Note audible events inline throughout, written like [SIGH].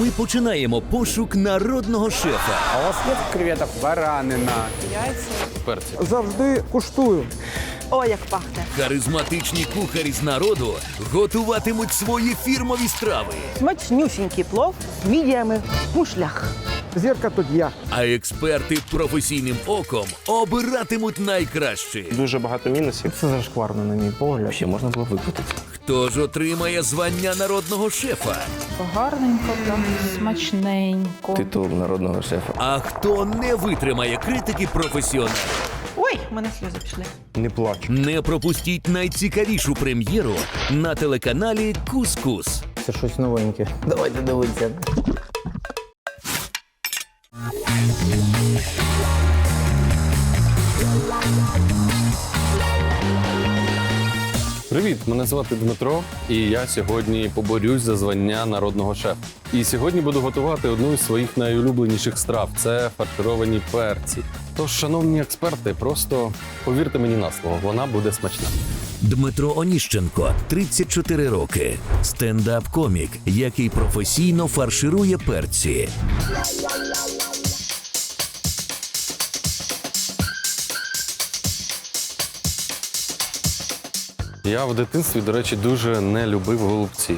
Ми починаємо пошук народного шефа. А у вас нет креветок? Баранина. перці. Завжди куштую. О, як пахне. Харизматичні кухарі з народу готуватимуть свої фірмові страви. Смачнюсінький плов з мідіями в мушлях. Зірка тут я. А експерти професійним оком обиратимуть найкраще. Дуже багато мінусів. Це зашкварно, на мій погляд. Ще можна було викрутити. Хто ж отримає звання народного шефа? Гарненько, прям смачненько. Титул народного шефа. А хто не витримає критики професіоналів? Ой, в мене сльози пішли. Не плач. Не пропустіть найцікавішу прем'єру на телеканалі Кускус. Це щось новеньке. Давайте дивитися. Привіт, мене звати Дмитро, і я сьогодні поборюсь за звання народного шефа. І сьогодні буду готувати одну із своїх найулюбленіших страв це фаршировані перці. Тож, шановні експерти, просто повірте мені на слово, вона буде смачна. Дмитро Оніщенко, 34 роки, стендап-комік, який професійно фарширує перці. Я в дитинстві, до речі, дуже не любив голубці.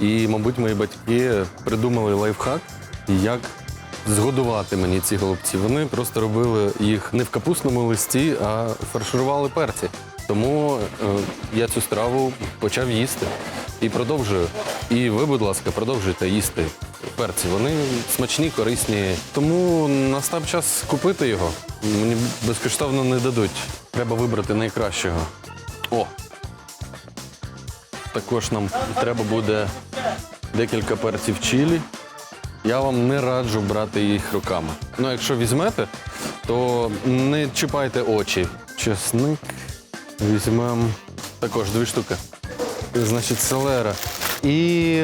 І, мабуть, мої батьки придумали лайфхак, як згодувати мені ці голубці. Вони просто робили їх не в капустному листі, а фарширували перці. Тому е, я цю страву почав їсти і продовжую. І ви, будь ласка, продовжуйте їсти перці. Вони смачні, корисні. Тому настав час купити його. Мені безкоштовно не дадуть. Треба вибрати найкращого. О, також нам треба буде декілька перців чилі. Я вам не раджу брати їх руками. Ну, якщо візьмете, то не чіпайте очі. Чесник візьмемо також дві штуки. Значить, селера. І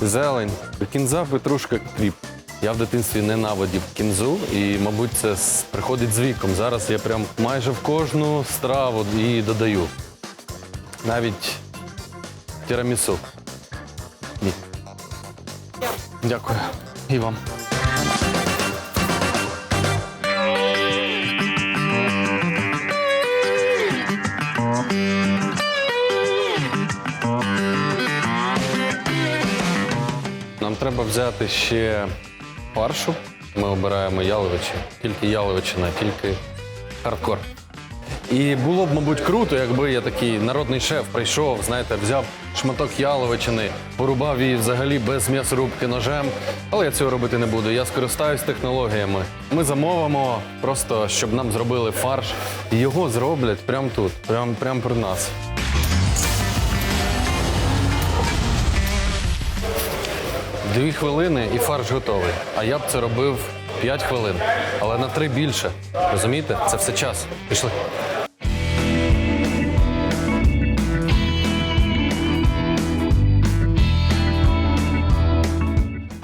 зелень. Кінза, петрушка, кріп. Я в дитинстві ненавидів кінзу, і, мабуть, це приходить з віком. Зараз я прям майже в кожну страву її додаю. Навіть тірамісу. Ні. Дякую. І вам. Нам треба взяти ще фаршу. Ми обираємо яловичі. Тільки яловичина, тільки хардкор. І було б, мабуть, круто, якби я такий народний шеф прийшов, знаєте, взяв шматок яловичини, порубав її взагалі без м'ясорубки ножем. Але я цього робити не буду. Я скористаюсь технологіями. Ми замовимо просто, щоб нам зробили фарш. Його зроблять прямо тут, прямо прям при нас. Дві хвилини і фарш готовий. А я б це робив 5 хвилин, але на три більше. Розумієте? Це все час. Пішли.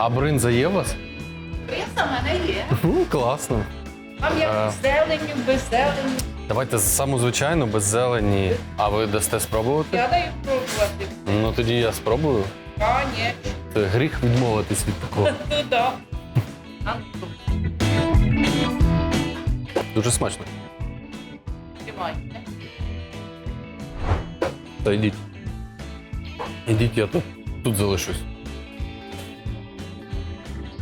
А бринза є у вас? Риса в мене є. Ну, класно. Там як з зеленню, без зелені. Давайте саму звичайну, без зелені. А ви дасте спробувати? Я даю пробувати. Ну тоді я спробую. А, ні. Це гріх відмовитись від такого. [LAUGHS] Ну. Ну, Дуже смачно. тримайте. Та йдіть. Ідіть, я тут, тут залишусь.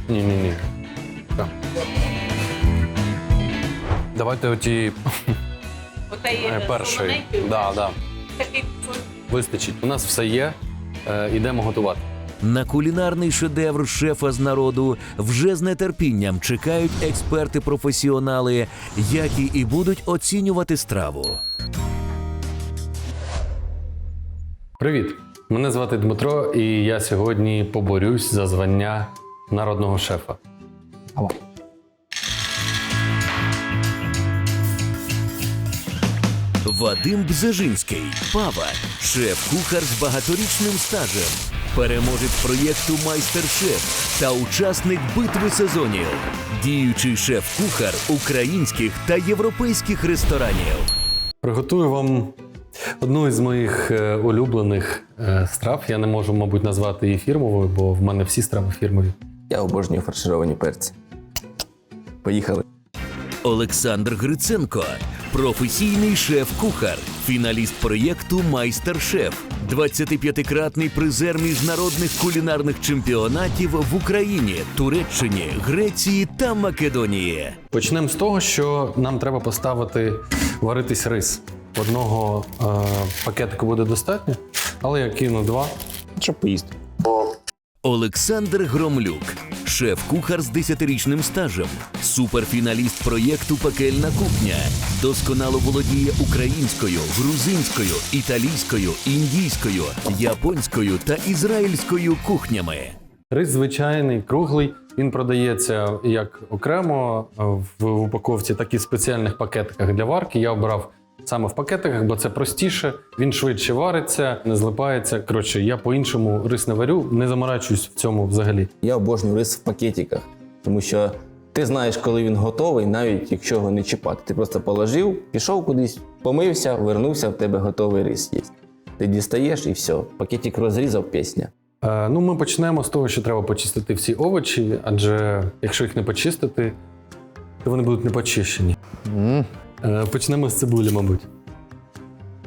Ні, ні, ні. Так. Давайте оті [LAUGHS] Оте є е, перший. солоненький, Да, да. такий. Вистачить. У нас все є. Е, ідемо готувати. На кулінарний шедевр шефа з народу вже з нетерпінням чекають експерти-професіонали, які і будуть оцінювати страву. Привіт! Мене звати Дмитро, і я сьогодні поборюсь за звання народного шефа. Алло. Вадим Бзежинський, Пава, шеф-кухар з багаторічним стажем, переможець проєкту Майстер-шеф та учасник битви сезонів, діючий шеф-кухар українських та європейських ресторанів. Приготую вам одну із моїх е, улюблених е, страв. Я не можу, мабуть, назвати її фірмовою, бо в мене всі страви фірмові. Я обожнюю фаршировані перці. Поїхали. Олександр Гриценко, професійний шеф-кухар, фіналіст проєкту Майстер-шеф, 25-кратний призер міжнародних кулінарних чемпіонатів в Україні, Туреччині, Греції та Македонії. Почнемо з того, що нам треба поставити варитись рис. Одного е, пакетику буде достатньо, але я кину два. Щоб поїсти. Олександр Громлюк, шеф-кухар з 10-річним стажем, суперфіналіст проєкту Пекельна кухня, досконало володіє українською, грузинською, італійською, індійською, японською та ізраїльською кухнями. Рис звичайний, круглий. Він продається як окремо в упаковці, так і в спеціальних пакетиках для варки. Я обрав саме в пакетиках, бо це простіше, він швидше вариться, не злипається. Коротше, я по-іншому рис не варю, не заморачуюсь в цьому взагалі. Я обожнюю рис в пакетиках, тому що ти знаєш, коли він готовий, навіть якщо його не чіпати. Ти просто положив, пішов кудись, помився, вернувся, в тебе готовий рис є. Ти дістаєш і все. Пакетик розрізав пісня. Е, ну, ми почнемо з того, що треба почистити всі овочі, адже якщо їх не почистити, то вони будуть не почищені. Е, почнемо з цибулі, мабуть.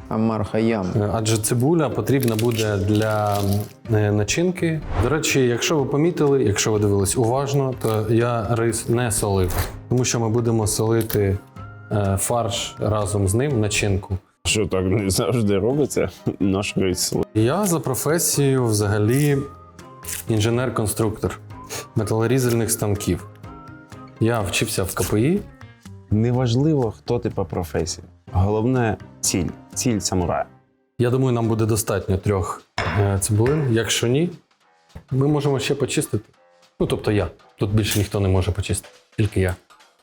Амар хаям. Е, Адже цибуля потрібна буде для е, начинки. До речі, якщо ви помітили, якщо ви дивились уважно, то я рис не солив, тому що ми будемо солити фарш разом з ним, начинку. Що так не завжди робиться, наш рис. Я за професією взагалі інженер-конструктор металорізальних станків. Я вчився в КПІ. Неважливо, хто ти по професії. Головне ціль. Ціль самурая. Я думаю, нам буде достатньо трьох е, цибулин. Якщо ні, ми можемо ще почистити. Ну, тобто я. Тут більше ніхто не може почистити, тільки я.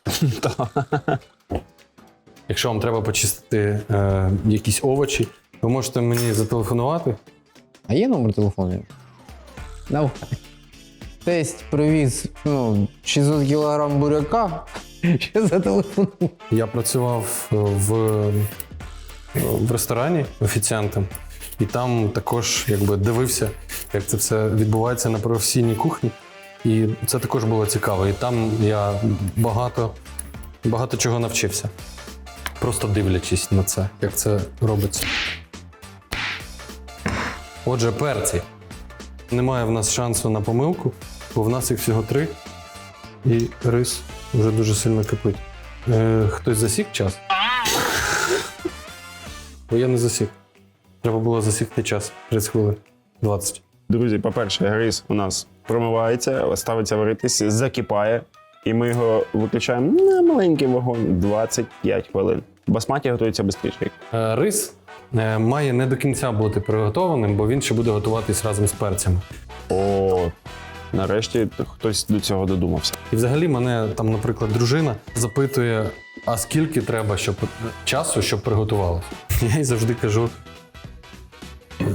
[LAUGHS] Якщо вам треба почистити е, якісь овочі, ви можете мені зателефонувати. А є номер телефону? Давай. Тесть привіз ну, 600 кілограм буряка. Ще зателефонув. Я працював е, в, в ресторані офіціантом, і там також якби дивився, як це все відбувається на професійній кухні. І це також було цікаво. І там я багато, багато чого навчився. Просто дивлячись на це, як це робиться. Отже, перці. Немає в нас шансу на помилку, бо в нас їх всього три, і рис вже дуже сильно кипить. Е, хтось засік час? Бо я не засік. Треба було засікти час 30 хвилин. 20. Друзі, по-перше, рис у нас промивається, ставиться варитись, закипає, і ми його виключаємо на маленький вогонь 25 хвилин. Басматі готується швидше. Е, рис е, має не до кінця бути приготованим, бо він ще буде готуватись разом з перцями. О, нарешті хтось до цього додумався. І взагалі мене там, наприклад, дружина запитує, а скільки треба щоб часу, щоб приготувалось. [LAUGHS] Я їй завжди кажу: «Е,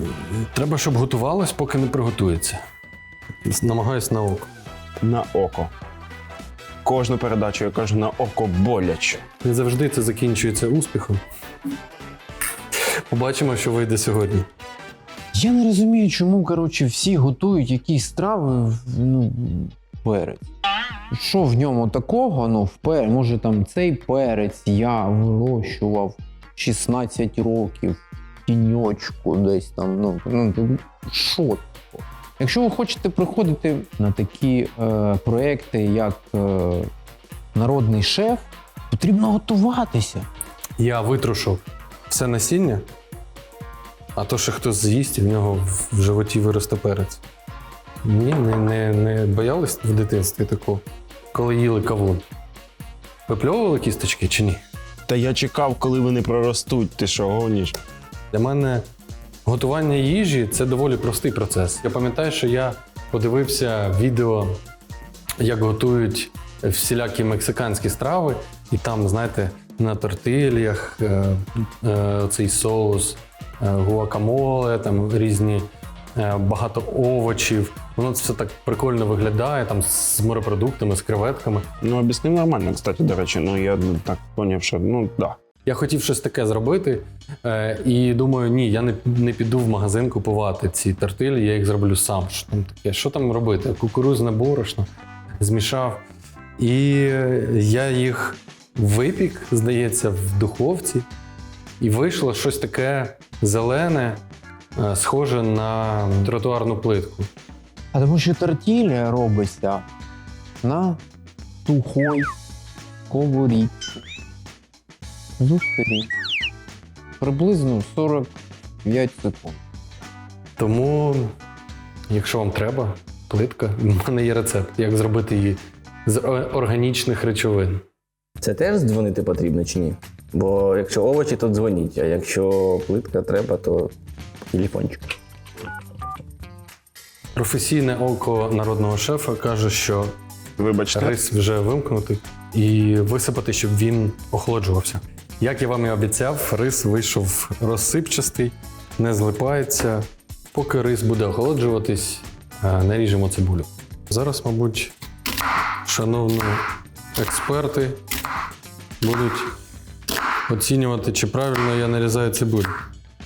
треба, щоб готувалось, поки не приготується. Намагаюсь на око. На око. Кожну передачу я кажу на око боляче. Не завжди це закінчується успіхом. Побачимо, що вийде сьогодні. Я не розумію, чому коротше, всі готують якісь страви ну, перець. Що в ньому такого? Ну, в пер... Може там цей перець я вирощував 16 років, тіньочку десь там. Ну, ну що таке? Якщо ви хочете приходити на такі е, проекти, як е, Народний шеф, потрібно готуватися. Я витрушу все насіння, а то, що хтось з'їсть, і в нього в- животі виросте перець. Ні, не, не, не боялись в дитинстві такого, коли їли кавун. Випльовували кісточки чи ні? Та я чекав, коли вони проростуть. Ти що гониш? Для мене готування їжі це доволі простий процес. Я пам'ятаю, що я подивився відео, як готують всілякі мексиканські страви, і там, знаєте, на тортильях е, е, цей соус, гуакамоле, там різні е, багато овочів. Воно це все так прикольно виглядає, там з морепродуктами, з креветками. Ну, об'яснив нормально, кстати, до речі. Ну, я так поняв, що ну да. Я хотів щось таке зробити, е, і думаю, ні, я не, не піду в магазин купувати ці тортилі, я їх зроблю сам. Що там таке? Що там робити? Кукурузне борошно змішав. І е, я їх випік, здається, в духовці, і вийшло щось таке зелене, е, схоже на тротуарну плитку. А тому що тортілля робиться на сухой сковорідці. Зустрі. Приблизно 45 секунд. Тому, якщо вам треба, плитка, в мене є рецепт, як зробити її з органічних речовин. Це теж дзвонити потрібно чи ні? Бо якщо овочі, то дзвоніть, а якщо плитка треба, то телефончик. Професійне око народного шефа каже, що Вибачте. рис вже вимкнути і висипати, щоб він охолоджувався. Як я вам і обіцяв, рис вийшов розсипчастий, не злипається. Поки рис буде охолоджуватись, е, наріжемо цибулю. Зараз, мабуть, шановні експерти будуть оцінювати, чи правильно я нарізаю цибулю,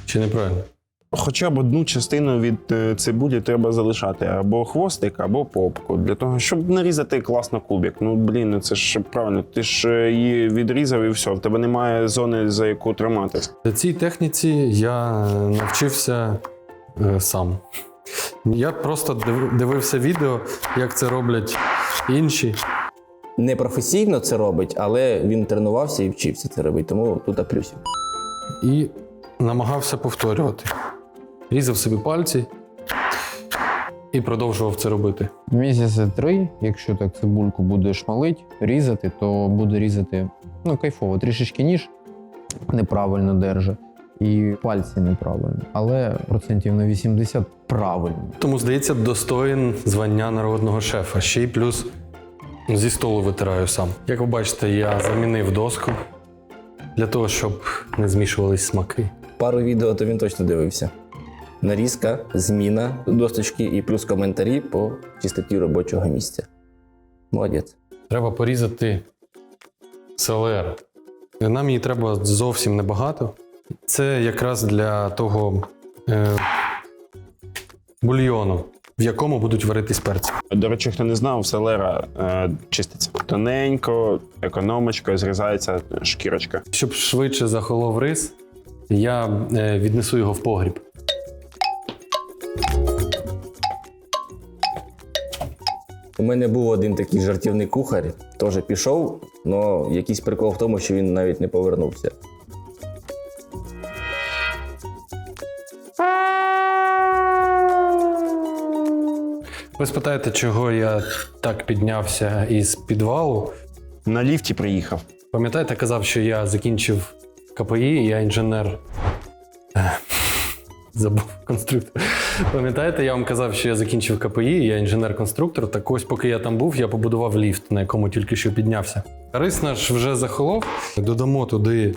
чи неправильно. Хоча б одну частину від е, цибулі треба залишати або хвостик, або попку, для того, щоб нарізати класно кубик. Ну блін, ну це ж правильно. Ти ж е, її відрізав і все. В тебе немає зони, за яку триматись. Цій техніці я навчився е, сам. Я просто дивився відео, як це роблять інші. Не професійно це робить, але він тренувався і вчився це робити, тому тут плюсів. і намагався повторювати. Різав собі пальці і продовжував це робити. Місяці три, якщо так цибульку будеш малить, різати, то буде різати ну, кайфово. Трішечки ніж неправильно держи, і пальці неправильно. Але процентів на 80 правильно. Тому, здається, достоїн звання народного шефа. Ще й плюс зі столу витираю сам. Як ви бачите, я замінив доску для того, щоб не змішувались смаки. Пару відео то він точно дивився. Нарізка, зміна досточки і плюс коментарі по чистоті робочого місця. Молодець. Треба порізати селеру. Нам її треба зовсім небагато. Це якраз для того е, бульйону, в якому будуть варитись перці. До речі, хто не знав, селера е, чиститься тоненько, економочкою, зрізається шкірочка. Щоб швидше захолов рис, я е, віднесу його в погріб. У мене був один такий жартівний кухар, теж пішов, але якийсь прикол в тому, що він навіть не повернувся. Ви спитаєте, чого я так піднявся із підвалу. На ліфті приїхав. Пам'ятаєте, казав, що я закінчив КПІ, я інженер. Забув конструктор. Пам'ятаєте, я вам казав, що я закінчив КПІ, я інженер-конструктор. Так ось, поки я там був, я побудував ліфт, на якому тільки що піднявся. Рис наш вже захолов. Додамо туди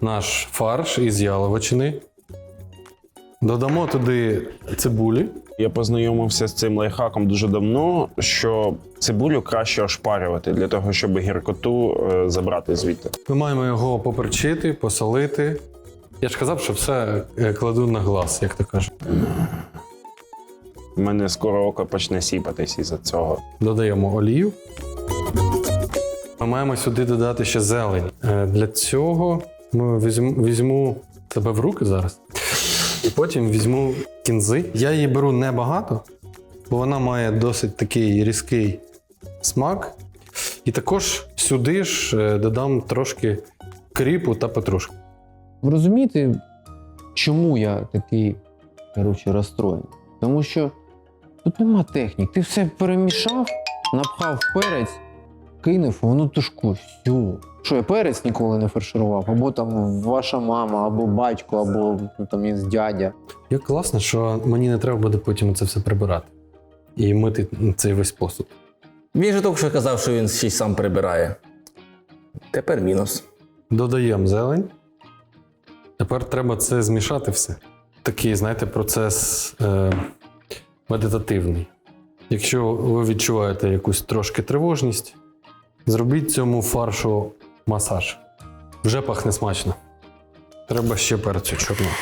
наш фарш із яловичини. Додамо туди цибулі. Я познайомився з цим лайфхаком дуже давно, що цибулю краще ошпарювати для того, щоб гіркоту е, забрати звідти. Ми маємо його поперчити, посолити. Я ж казав, що все е, кладу на глаз, як то кажуть. У мене скоро око почне сіпатись із-за цього. Додаємо олію. Ми маємо сюди додати ще зелень. Е, Для цього ми візьму, візьму себе в руки зараз. І потім візьму кінзи. Я її беру небагато, бо вона має досить такий різкий смак. І також сюди ж е, додам трошки кріпу та петрушки. Ви розумієте, чому я такий коротше, розстроєний? Тому що тут нема технік. Ти все перемішав, напхав перець, кинув, воно тушкує. Все. Що я перець ніколи не фарширував, або там ваша мама, або батько, або ну, там із дядя. Як класно, що мені не треба буде потім це все прибирати і мити цей весь посуд. Він же тільки що казав, що він ще й сам прибирає. Тепер мінус. Додаємо зелень. Тепер треба це змішати все. Такий, знаєте, процес е, медитативний. Якщо ви відчуваєте якусь трошки тривожність, зробіть цьому фаршу масаж. Вже пахне смачно. Треба ще перцю чорного.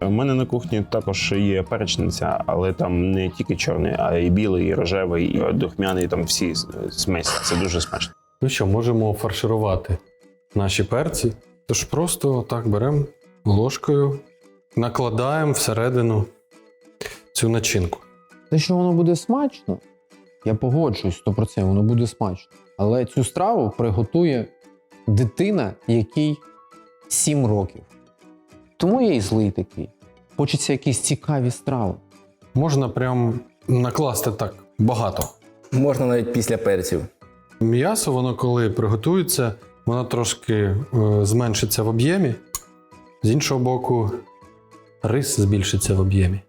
У мене на кухні також є перечниця, але там не тільки чорний, а й білий, і рожевий, і духмяний, там всі смесі. Це дуже смачно. Ну що, можемо фарширувати наші перці. Тож просто так беремо ложкою, накладаємо всередину цю начинку. Те, що воно буде смачно, я погоджуюсь 100%, воно буде смачно. Але цю страву приготує дитина, якій 7 років. Тому я і злий такий. Хочеться якісь цікаві страви. Можна прям накласти так багато. Можна навіть після перців. М'ясо, воно коли приготується, воно трошки е, зменшиться в об'ємі. З іншого боку, рис збільшиться в об'ємі.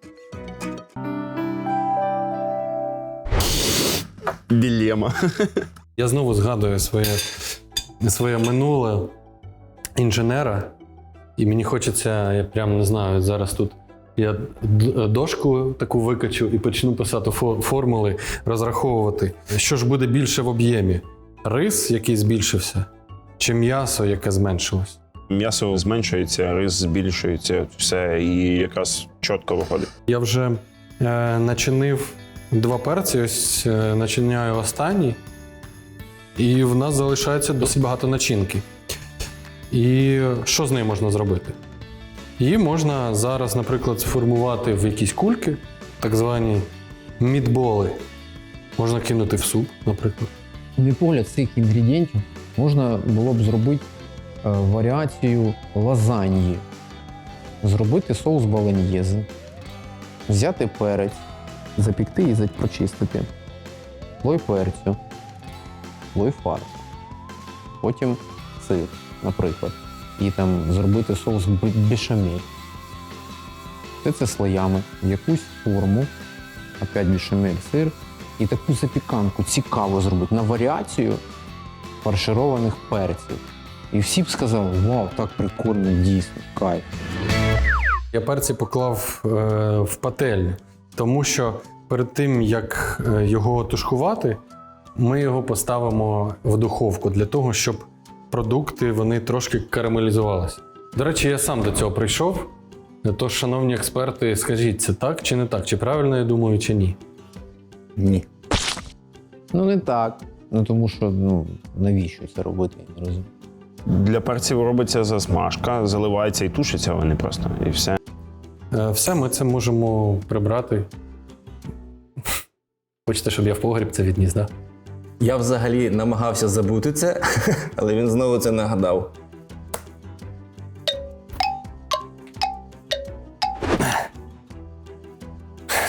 Ділема. [LAUGHS] Я знову згадую своє, своє минуле інженера, і мені хочеться, я прям не знаю, зараз тут я дошку таку викачу і почну писати формули, розраховувати, що ж буде більше в об'ємі: рис, який збільшився, чи м'ясо, яке зменшилось. М'ясо зменшується, рис збільшується, все і якраз чітко виходить. Я вже е, начинив два перці, ось е, начиняю останній, і в нас залишається досить багато начинки. І що з нею можна зробити? Її можна зараз, наприклад, сформувати в якісь кульки, так звані мідболи. Можна кинути в суп, наприклад. На мій погляд, цих інгредієнтів можна було б зробити е, варіацію лазаньї, зробити соус баланьєзи, взяти перець, запікти і прочистити, слой перцю, слой потім сир, наприклад, і там зробити соус бе- бешамель. Все це слоями в якусь форму, опять бешамель, сир, і таку запіканку цікаво зробити на варіацію фаршированих перців. І всі б сказали, вау, так прикольно, дійсно, кайф. Я перці поклав е, в пательню, тому що перед тим, як е, його тушкувати, ми його поставимо в духовку для того, щоб продукти вони трошки карамелізувалися. До речі, я сам до цього прийшов. Тож, шановні експерти, скажіть, це так чи не так? Чи правильно я думаю, чи ні? Ні. Ну не так. Ну тому що ну навіщо це робити, я не розумію. Для перців робиться засмажка, заливається і тушиться вони просто, і все. Е, Все ми це можемо прибрати. Хочете, щоб я в погріб це відніс, так? Да? Я взагалі намагався забути це, [LAUGHS] але він знову це нагадав.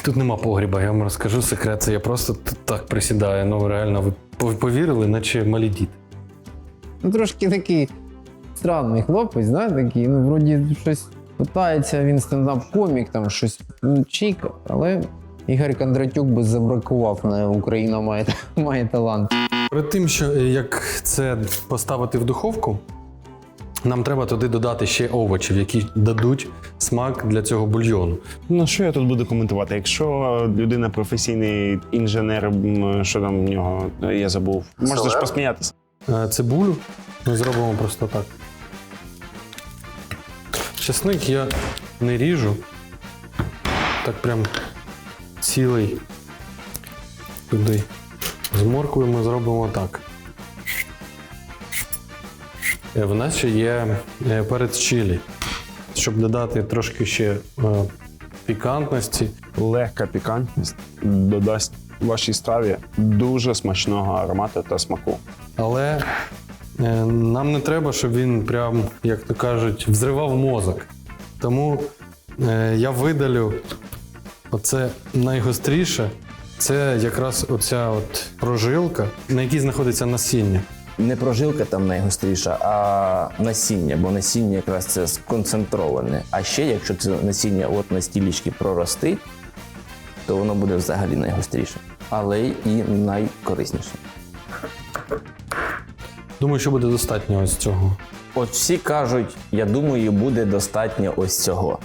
Тут нема погріба, я вам розкажу секрет. Це я просто так присідаю. Ну реально, ви повірили, наче малі діти. Ну трошки такий странний хлопець, да, такий, ну вроді щось питається, він стендап-комік, там щось ну, чікав, але Ігор Кондратюк би забракував на Україна має, має талант. Перед тим, що е, як це поставити в духовку, нам треба туди додати ще овочів, які дадуть смак для цього бульйону. Ну що я тут буду коментувати? Якщо людина професійний інженер, що там в нього, я забув. Можна ж посміятися. Е, Цибулю ми зробимо просто так. Чесник я не ріжу. Так прям цілий туди. З морквою ми зробимо так. Е, В нас ще є е, перець чилі. Щоб додати трошки ще е, пікантності. Легка пікантність додасть вашій страві дуже смачного аромату та смаку. Але нам не треба, щоб він прям, як то кажуть, взривав мозок. Тому я видалю оце найгостріше. Це якраз оця от прожилка, на якій знаходиться насіння. Не прожилка там найгостріша, а насіння, бо насіння якраз це сконцентроване. А ще, якщо це насіння от на стілічки прорости, то воно буде взагалі найгостріше, але і найкорисніше. Думаю, що буде достатньо ось цього. От всі кажуть, я думаю, буде достатньо ось цього.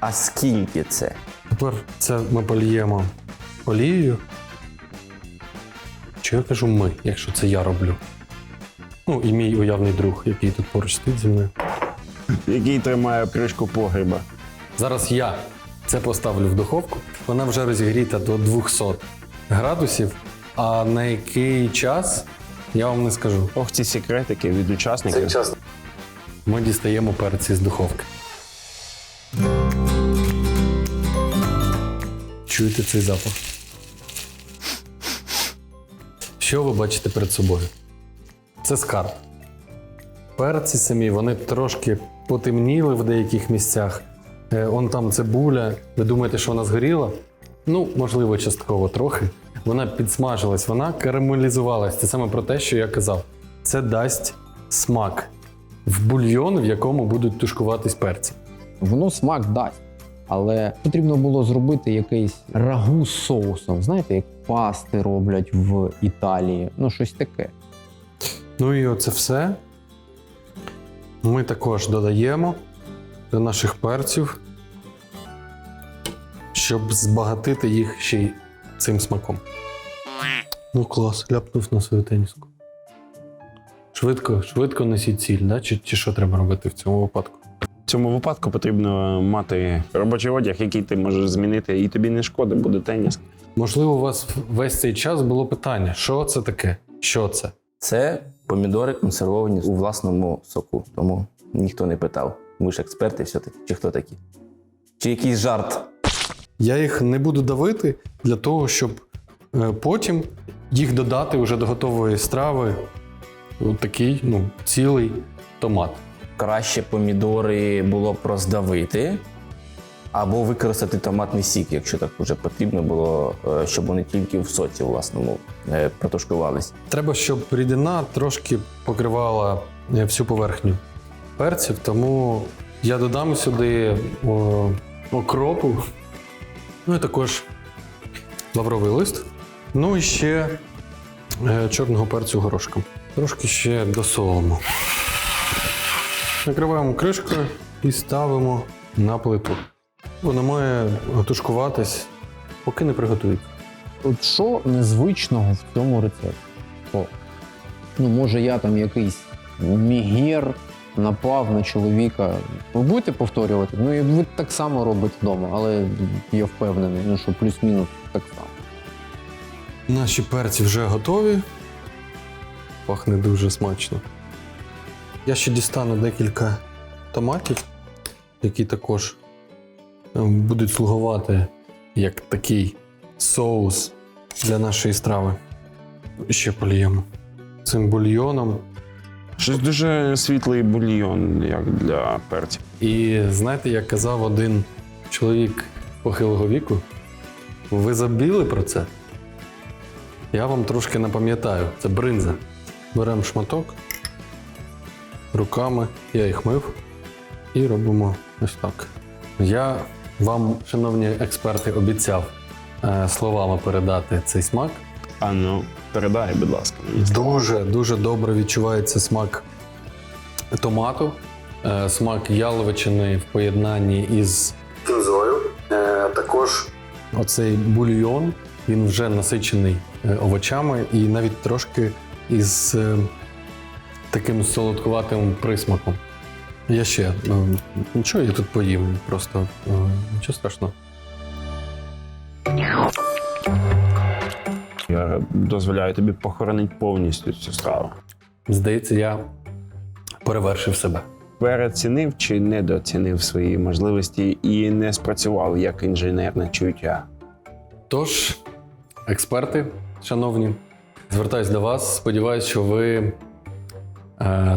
А скільки це? Тепер це ми поліємо олією. Чи я кажу ми, якщо це я роблю? Ну і мій уявний друг, який тут поруч стоїть зі мною. Який тримає кришку погреба. Зараз я це поставлю в духовку. Вона вже розігріта до 200 градусів. А на який час я вам не скажу. Ох, ці секретики від учасників. Ми дістаємо перці з духовки. Чуєте цей запах? Що ви бачите перед собою? Це скарб. Перці самі, вони трошки потемніли в деяких місцях. Е, Он там цибуля. Ви думаєте, що вона згоріла? Ну, можливо, частково трохи. Вона підсмажилась, вона карамелізувалась. Це саме про те, що я казав. Це дасть смак в бульйон, в якому будуть тушкуватись перці. Воно смак дасть. Але потрібно було зробити якийсь рагу з соусом. Знаєте, як пасти роблять в Італії. Ну, щось таке. Ну і оце все. Ми також додаємо до наших перців, щоб збагатити їх ще й цим смаком. Ну, клас, ляпнув на свою теніску. Швидко, швидко несіть ціль, да? чи, чи що треба робити в цьому випадку? В цьому випадку потрібно мати робочий одяг, який ти можеш змінити, і тобі не шкода, буде теніс. Можливо, у вас весь цей час було питання: що це таке? Що це? Це помідори консервовані у власному соку. Тому ніхто не питав. Ми ж експерти все-таки, чи хто такі? Чи якийсь жарт? Я їх не буду давити для того, щоб е, потім їх додати вже до готової страви. От такий, ну, цілий томат. Краще помідори було б роздавити, або використати томатний сік, якщо так вже потрібно було, е, щоб вони тільки в соці власному е, протушкувались. Треба, щоб рідина трошки покривала е, всю поверхню перців, тому я додам сюди о, окропу, ну і також лавровий лист. Ну і ще чорного перцю горошком. Трошки ще досолимо. Накриваємо кришкою і ставимо на плиту. Воно має тушкуватись, поки не приготується. От що незвичного в цьому рецепті? О, ну, може, я там якийсь мігер напав на чоловіка. Ви будете повторювати? Ну, і ви так само робите вдома, але я впевнений, ну, що плюс-мінус так само. Наші перці вже готові. Пахне дуже смачно. Я ще дістану декілька томатів, які також е, будуть слугувати як такий соус для нашої страви. Ще поліємо цим бульйоном. Щось дуже світлий бульйон, як для перців. І знаєте, як казав один чоловік похилого віку, ви забіли про це? Я вам трошки напам'ятаю, це бринза. Беремо шматок руками, я їх мив, і робимо ось так. Я вам, шановні експерти, обіцяв е, словами передати цей смак. А ну, передай, будь ласка. Дуже дуже добре відчувається смак томату, е, смак яловичини в поєднанні із кінзою. Е, Також оцей бульйон він вже насичений е, овочами і навіть трошки із е, таким солодкуватим присмаком. Я ще ну, нічого, я тут поїм, просто е, нічого страшного. Я дозволяю тобі похоронити повністю цю страву. Здається, я перевершив себе. Переоцінив чи недооцінив свої можливості і не спрацював як інженерне чуття. Тож, експерти, шановні, звертаюсь до вас. Сподіваюсь, що ви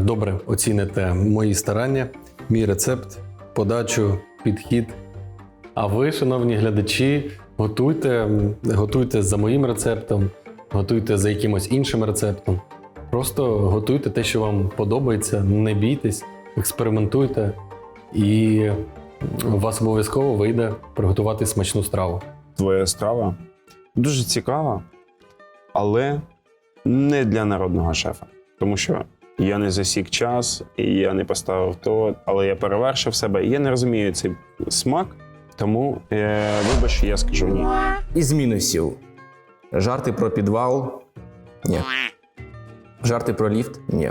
добре оціните мої старання, мій рецепт, подачу, підхід. А ви, шановні глядачі, готуйте, готуйте за моїм рецептом, готуйте за якимось іншим рецептом. Просто готуйте те, що вам подобається, не бійтесь, експериментуйте, і у вас обов'язково вийде приготувати смачну страву. Твоя страва дуже цікава, але не для народного шефа. Тому що я не засік час, і я не поставив то, але я перевершив себе. Я не розумію цей смак, тому е, вибач, я скажу ні. Із мінусів. Жарти про підвал? Ні. Жарти про ліфт? Ні.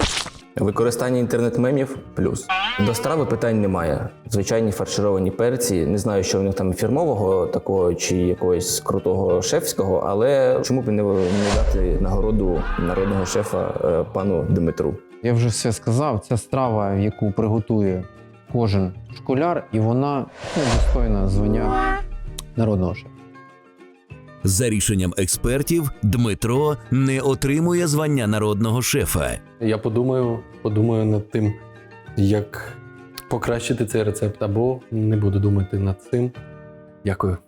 Використання інтернет-мемів плюс. До страви питань немає. Звичайні фаршировані перці. Не знаю, що в них там фірмового такого чи якогось крутого шефського, але чому б не, не дати нагороду народного шефа е, пану Дмитру? Я вже все сказав. Це страва, яку приготує кожен школяр, і вона ну, достойна звання народного шефа. За рішенням експертів, Дмитро не отримує звання народного шефа. Я подумаю, подумаю над тим, як покращити цей рецепт, або не буду думати над цим. Дякую.